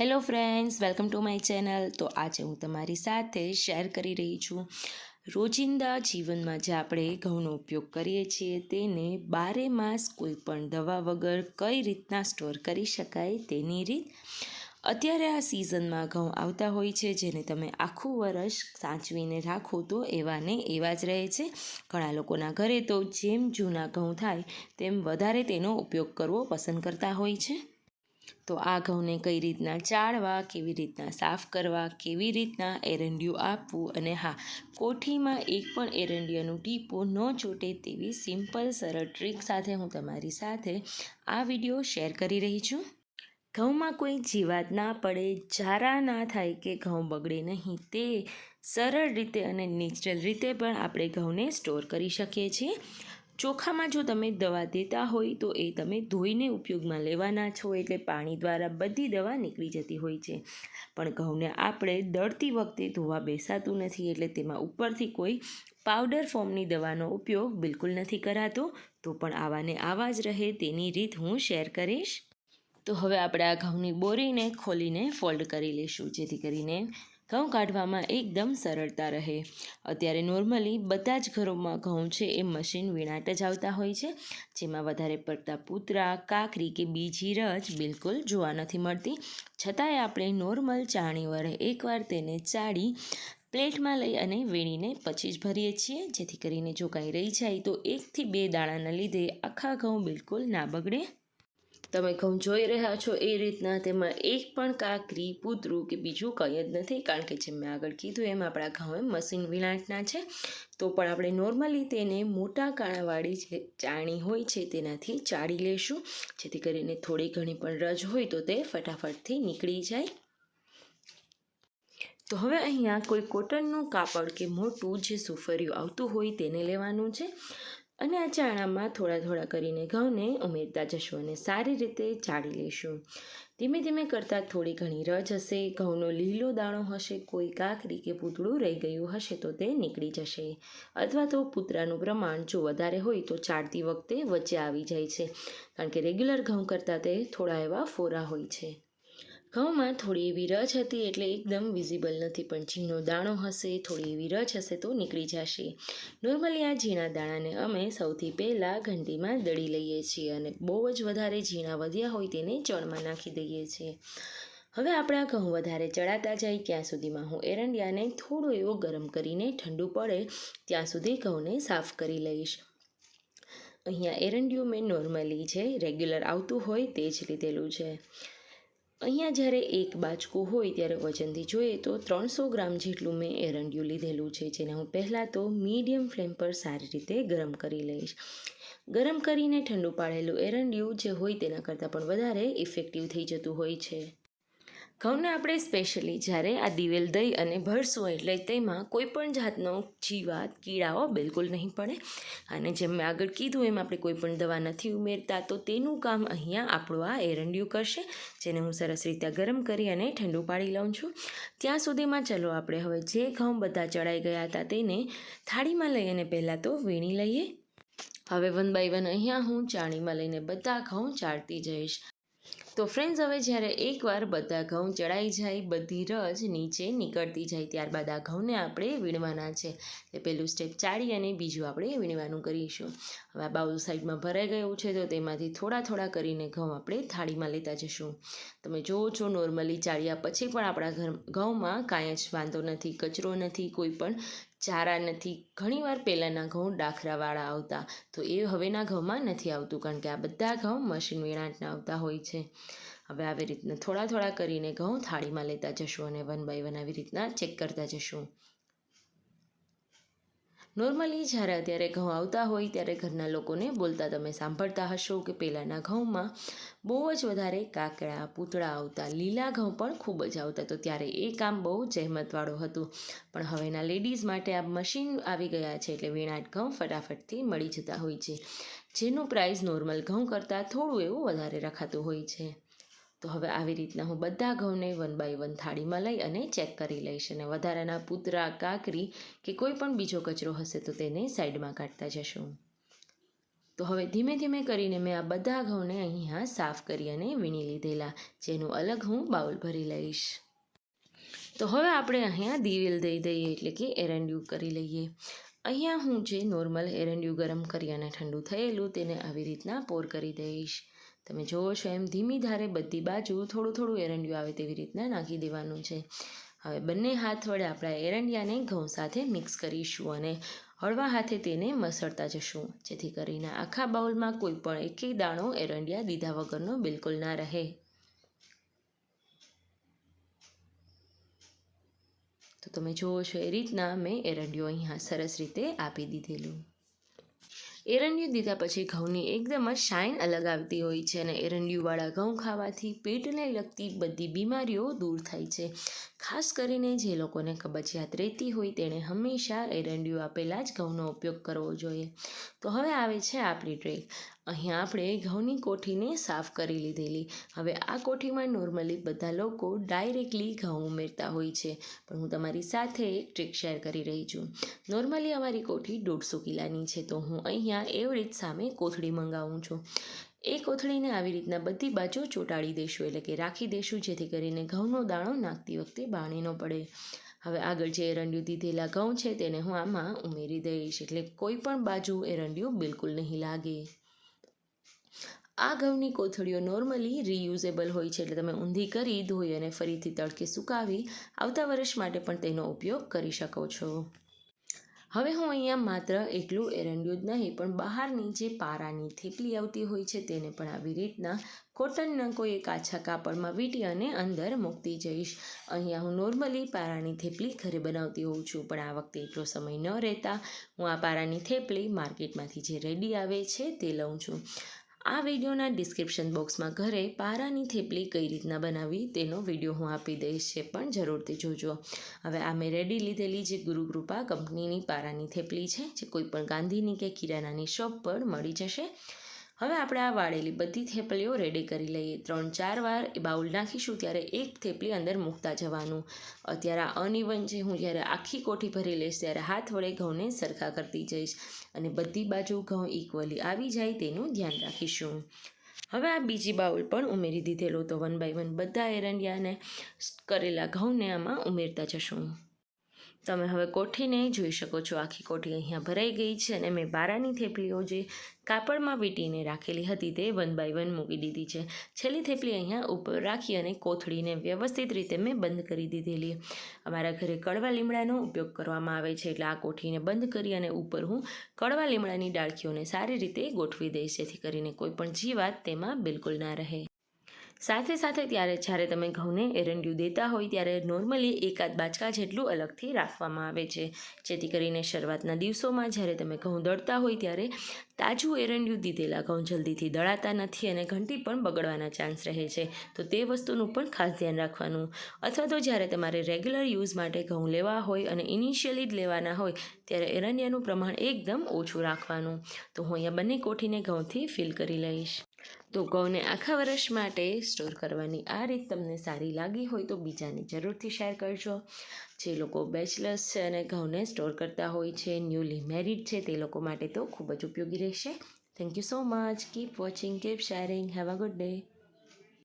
Hello friends welcome to my channel તો આજે હું તમારી સાથે શેર કરી રહી છું. રોજિંદા જીવનમાં જે આપણે ઘઉંનો ઉપયોગ કરીએ છીએ, તેને બારે માસ કોઈ પણ દવા વગર કઈ રીતના સ્ટોર કરી શકાય તેની રીત. અત્યારે આ સિઝનમાં ઘઉં આવતા હોય છે, જેને તમે આખું વરસ સાચવીને રાખો તો એવા ને એવા જ રહે છે. ઘણા લોકોના ઘરે તો જેમ જૂના ઘઉં થાય, તેમ વધારે તેનો ઉપયોગ કરવો પસંદ કરતા હોય છે. તો આ ઘઉંને કઈ રીતના ચાળવા, કેવી રીતના સાફ કરવા, કેવી રીતના એરંડિયું આપવું અને હા, કોઠીમાં એક પણ એરંડિયાનું ટીપું ન ચોટે તેવી સિમ્પલ, સરળ ટ્રીક સાથે હું તમારી સાથે આ વીડિયો શેર કરી રહી છું. ઘઉંમાં કોઈ જીવાત ના પડે, જારા ના થાય કે ઘઉં બગડે નહીં, તે સરળ રીતે અને નેચરલ રીતે પણ આપણે ઘઉંને સ્ટોર કરી શકીએ છીએ. ચોખામાં જો તમે દવા દેતા હોય તો એ તમે ધોઈને ઉપયોગમાં લેવાના છો એટલે પાણી દ્વારા બધી દવા નીકળી જતી હોય છે. પણ ઘઉંને આપણે દળતી વખતે ધોવા બેસાતું નથી એટલે તેમાં ઉપરથી કોઈ પાવડર ફોર્મની દવાનો ઉપયોગ બિલકુલ નથી કરાતો. તો પણ આવાને આવા જ રહે તેની રીત હું શેર કરીશ. તો હવે આપણે આ ઘઉંની બોરીને ખોલીને ફોલ્ડ કરી લઈશું. જેથી કરીને ઘઉં કાઢવામાં એકદમ સરળતા રહે. અત્યારે નોર્મલી બધા જ ઘરોમાં ઘઉં છે એ મશીન વિણાટ જ આવતા હોય છે. જેમાં વધારે પડતા પૂતરા, કાકરી કે બીજી રજ બિલકુલ જોવા નથી મળતી. છતાંય આપણે નોર્મલ ચાણી વડે એકવાર તેને ચાળી પ્લેટમાં લઈ અને વીણીને પછી જ ભરીએ છીએ. જેથી કરીને જો કાંઈ રહી જાય તો એકથી બે દાણાના લીધે આખા ઘઉં બિલકુલ ના બગડે. તમે ઘઉં જોઈ રહ્યા છો એ રીતના તેમાં એક પણ કાકરી પૂતરું કે બીજું કંઈ જ નથી. કારણ કે જેમ મેં આગળ કીધું, એમ આપણા ઘઉં મશીન વિલાટના છે. તો પણ આપણે નોર્મલી તેને મોટા કાણાવાળી જે ચાણી હોય છે, તેનાથી ચાળી લેશું. જેથી કરીને થોડી ઘણી પણ રજ હોય તો તે ફટાફટથી નીકળી જાય. તો હવે અહીંયા કોઈ કોટનનું કાપડ કે મોટું જે સુફરિયું આવતું હોય તેને લેવાનું છે. અને આ ચાણામાં થોડા થોડા કરીને ઘઉંને ઉમેરતા જશું અને સારી રીતે ચાળી લઈશું ધીમે ધીમે કરતાં થોડી ઘણી રજ હશે, ઘઉંનો લીલો દાણો હશે, કોઈ કાકરી કે પૂતળું રહી ગયું હશે તો તે નીકળી જશે. અથવા તો પૂતરાનું પ્રમાણ જો વધારે હોય તો ચાળતી વખતે વચ્ચે આવી જાય છે. કારણ કે રેગ્યુલર ઘઉં કરતાં તે થોડા એવા ફોરા હોય છે. ઘઉંમાં થોડી એવી રજ હતી એટલે એકદમ વિઝિબલ નથી, પણ ઝીણો દાણો હશે, થોડી એવી રજ હશે તો નીકળી જશે. નોર્મલી આ ઝીણા દાણાને અમે સૌથી પહેલાં ઘંટીમાં દળી લઈએ છીએ અને બહુ જ વધારે ઝીણા વધ્યા હોય તેને ચણમાં નાખી દઈએ છીએ. હવે આપણા ઘઉં વધારે ચડાતા જાય ત્યાં સુધીમાં હું એરંડિયાને થોડો એવો ગરમ કરીને ઠંડુ પડે ત્યાં સુધી ઘઉંને સાફ કરી લઈશ. અહીંયા એરંડિયું મેં નોર્મલી છે રેગ્યુલર આવતું હોય તે જ લીધેલું છે. અહીંયા જ્યારે એક બાજકું હોય ત્યારે વજનથી જોઈએ તો ત્રણસો ગ્રામ જેટલું મેં એરંડિયું લીધેલું છે, જેને હું પહેલાં તો મીડિયમ ફ્લેમ પર સારી રીતે ગરમ કરી લઈશ. ગરમ કરીને ઠંડુ પાડેલું એરંડિયું જે હોય તેના કરતાં પણ વધારે ઇફેક્ટિવ થઈ જતું હોય છે. ઘઉંને આપણે સ્પેશિયલી જ્યારે આ દિવેલ દહીં અને ભરસું એટલે તેમાં કોઈ પણ જાતનો જીવાત કીડાઓ બિલકુલ નહીં પડે. અને જેમ મેં આગળ કીધું, એમ આપણે કોઈ પણ દવા નથી ઉમેરતા, તો તેનું કામ અહીંયા આપણું આ એરંડિયું કરશે, જેને હું સરસ રીતે ગરમ કરી અને ઠંડુ પાડી લઉં છું. ત્યાં સુધીમાં ચલો આપણે હવે જે ઘઉં બધા ચડાઈ ગયા હતા તેને થાળીમાં લઈ અને પહેલાં તો વીણી લઈએ. હવે વન બાય વન અહીંયા હું ચાણીમાં લઈને બધા ઘઉં ચાળતી જઈશ. તો ફ્રેન્ડ્સ હવે જ્યારે એકવાર બધા ઘઉં ચડાઈ જાય, બધી રજ નીચે નીકળતી જાય, ત્યારબાદ આ ઘઉંને આપણે વીણવાના છે. એટલે પહેલું સ્ટેપ ચાળી અને બીજું આપણે વીણવાનું કરીશું. હવે આ બાઉલ સાઈડમાં ભરાઈ ગયું છે, તો તેમાંથી થોડા થોડા કરીને ઘઉં આપણે થાળીમાં લેતા જશું. તમે જુઓ છો નોર્મલી ચાળ્યા પછી પણ આપણા ઘર, ઘઉંમાં કાંઈ જ વાંધો નથી, કચરો નથી, કોઈ પણ ચારા નથી. ઘણીવાર પહેલાંના ઘઉં ડાખરાવાળા આવતા, તો એ હવેના ઘઉંમાં નથી આવતું, કારણ કે આ બધા ઘઉં મશીન વીણાટના આવતા હોય છે. હવે આવી રીતના થોડા થોડા કરીને ઘઉં થાળીમાં લેતા જશું અને વન બાય વન આવી રીતના ચેક કરતા જશું. નોર્મલી જ્યારે અત્યારે ઘઉં આવતા હોય ત્યારે ઘરના લોકોને બોલતા તમે સાંભળતા હશો કે પહેલાંના ઘઉંમાં બહુ જ વધારે કાકડા, પૂતળા આવતા, લીલા ઘઉં પણ ખૂબ જ આવતા. તો ત્યારે એ કામ બહુ જહેમતવાળું હતું. પણ હવેના લેડીઝ માટે આ મશીન આવી ગયા છે એટલે વીણાટ ઘઉં ફટાફટથી મળી જતા હોય છે. જેનું પ્રાઇસ નોર્મલ ઘઉં કરતાં થોડું એવું વધારે રખાતું હોય છે. તો હવે આવી રીતના હું બધા ઘઉંને વન બાય વન થાળીમાં લઈ અને ચેક કરી લઈશ અને વધારાના પૂતરા, કાકરી કે કોઈ પણ બીજો કચરો હશે તો તેને સાઈડમાં કાઢતા જશું. તો હવે ધીમે ધીમે કરીને મેં આ બધા ઘઉંને અહીંયા સાફ કરી અને વીણી લીધેલા, જેનું અલગ હું બાઉલ ભરી લઈશ. તો હવે આપણે અહીંયા દિવેલ દઈ દઈએ એટલે કે એરંડિયું કરી લઈએ. અહીંયા હું જે નોર્મલ એરંડિયું ગરમ કરી અને ઠંડુ થયેલું તેને આવી રીતના પોર કરી દઈશ. તમે જુઓ છો એમ ધીમી ધારે બધી બાજુ થોડું થોડું એરંડિયું આવે તેવી રીતના નાખી દેવાનું છે. હવે બંને હાથ વડે આપણા એરંડિયાને ઘઉં સાથે મિક્સ કરીશું અને હળવા હાથે તેને મસળતા જશું. જેથી કરીને આખા બાઉલમાં કોઈ પણ એકેય દાણો એરંડિયા દીધા વગરનો બિલકુલ ના રહે. તો તમે જુઓ છો એ રીતના મેં એરંડિયો અહીંયા સરસ રીતે આપી દીધેલું. એરંડિયું દીધા પછી ઘઉંની એકદમ જ શાઇન અલગ આવતી હોય છે અને એરંડિયુંવાળા ઘઉં ખાવાથી પેટને લગતી બધી બીમારીઓ દૂર થાય છે. ખાસ કરીને જે લોકોને કબજિયાત રહેતી હોય તેણે હંમેશા એરંડિયું આપેલા જ ઘઉંનો ઉપયોગ કરવો જોઈએ. તો હવે આવે છે આપણી ટ્રેક. અહીંયા આપણે ઘઉંની કોઠીને સાફ કરી લીધેલી. હવે આ કોઠીમાં નોર્મલી બધા લોકો ડાયરેક્ટલી ઘઉં ઉમેરતા હોય છે. પણ હું તમારી સાથે એક ટ્રીક શેર કરી રહી છું. નોર્મલી અમારી કોઠી દોઢસો કિલાની છે, તો હું અહીંયા એવરેજ સામે કોથળી મંગાવું છું. એ કોથળીને આવી રીતના બધી બાજુ ચોંટાડી દઈશું, એટલે કે રાખી દઈશું, જેથી કરીને ઘઉંનો દાણો નાખતી વખતે બાણી ન પડે. હવે આગળ જે એરંડિયું દીધેલા ઘઉં છે, તેને હું આમાં ઉમેરી દઈશ, એટલે કોઈ પણ બાજુ એરંડિયું બિલકુલ નહીં લાગે. આ ઘઉંની કોથળીઓ નોર્મલી રીયુઝેબલ હોય છે, એટલે તમે ઊંધી કરી, ધોઈ અને ફરીથી તડકે સુકાવી આવતા વર્ષ માટે પણ તેનો ઉપયોગ કરી શકો છો. હવે હું અહીંયા માત્ર એકલું એરંડિયું જ નહીં, પણ બહારની જે પારાની થેપલી આવતી હોય છે, તેને પણ આવી રીતના કોટનના કોઈ એક આછા કાપડમાં વીંટી અને અંદર મૂકતી જઈશ. અહીંયા હું નોર્મલી પારાની થેપલી ઘરે બનાવતી હોઉં છું, પણ આ વખતે એટલો સમય ન રહેતા હું આ પારાની થેપલી માર્કેટમાંથી જે રેડી આવે છે, તે લઉં છું. આ વિડીયોના ડિસ્ક્રિપ્શન બોક્સમાં ઘરે પારાની થેપલી કઈ રીતના બનાવી તેનો વીડિયો હું આપી દઈશ છે પણ જરૂરથી જોજો. હવે આ મેં રેડી લીધેલી જે ગુરુકૃપા કંપનીની પારાની થેપલી છે, જે કોઈ પણ ગાંધીની કે કિરાનાની શોપ પર મળી જશે. હવે આપણે આ વાળેલી બધી થેપલીઓ રેડી કરી લઈએ. ત્રણ, ચાર વાર એ બાઉલ નાખીશું ત્યારે એક થેપલી અંદર મૂકતા જવાનું. અત્યારે આ અનઇવન છે. હું જ્યારે આખી કોઠી ભરી લઈશ ત્યારે હાથ વડે ઘઉંને સરખા કરતી જઈશ અને બધી બાજુ ઘઉં ઇક્વલી આવી જાય તેનું ધ્યાન રાખીશું. હવે આ બીજી બાઉલ પણ ઉમેરી દીધેલો તો વન બાય વન બધા એરંડિયાને કરેલા ઘઉંને આમાં ઉમેરતા જશું. તમે હવે કોઠીને જોઈ શકો છો, આખી કોઠી અહીંયા ભરાઈ ગઈ છે અને મેં બારાની થેપલીઓ જે કાપડમાં વીંટીને રાખેલી હતી તે વન બાય વન મૂકી દીધી છે. છેલ્લી થેપલી અહીંયા ઉપર રાખી અને કોથળીને વ્યવસ્થિત રીતે મેં બંધ કરી દીધેલી. અમારા ઘરે કડવા લીમડાનો ઉપયોગ કરવામાં આવે છે, એટલે આ કોઠીને બંધ કરી અને ઉપર હું કડવા લીમડાની ડાળખીઓને સારી રીતે ગોઠવી દઈશ, જેથી કરીને કોઈ પણ જીવાત તેમાં બિલકુલ ના રહે. સાથે સાથે ત્યારે જ્યારે તમે ઘઉંને એરંડિયું દેતા હોય ત્યારે નોર્મલી એકાદ બાચકા જેટલું અલગથી રાખવામાં આવે છે. જેથી કરીને શરૂઆતના દિવસોમાં જ્યારે તમે ઘઉં દળતા હોય ત્યારે તાજું એરંડિયું દીધેલા ઘઉં જલ્દીથી દળાતા નથી અને ઘંટી પણ બગડવાના ચાન્સ રહે છે. તો તે વસ્તુનું પણ ખાસ ધ્યાન રાખવાનું. અથવા તો જ્યારે તમારે રેગ્યુલર યુઝ માટે ઘઉં લેવા હોય અને ઇનિશિયલી જ લેવાના હોય, ત્યારે એરંડિયાનું પ્રમાણ એકદમ ઓછું રાખવાનું. તો હું અહીંયા બંને કોઠીને ઘઉંથી ફિલ કરી લઈશ. તો ઘઉંને આખા વર્ષ માટે સ્ટોર કરવાની આ રીત તમને સારી લાગી હોય તો બીજાને જરૂરથી શેર કરજો. જે લોકો બેચલર્સ છે અને ઘઉંને સ્ટોર કરતા હોય છે ન્યૂલી મેરિડ છે, તે લોકો માટે તો ખૂબ જ ઉપયોગી રહેશે. Thank you so much keep watching keep sharing have a good day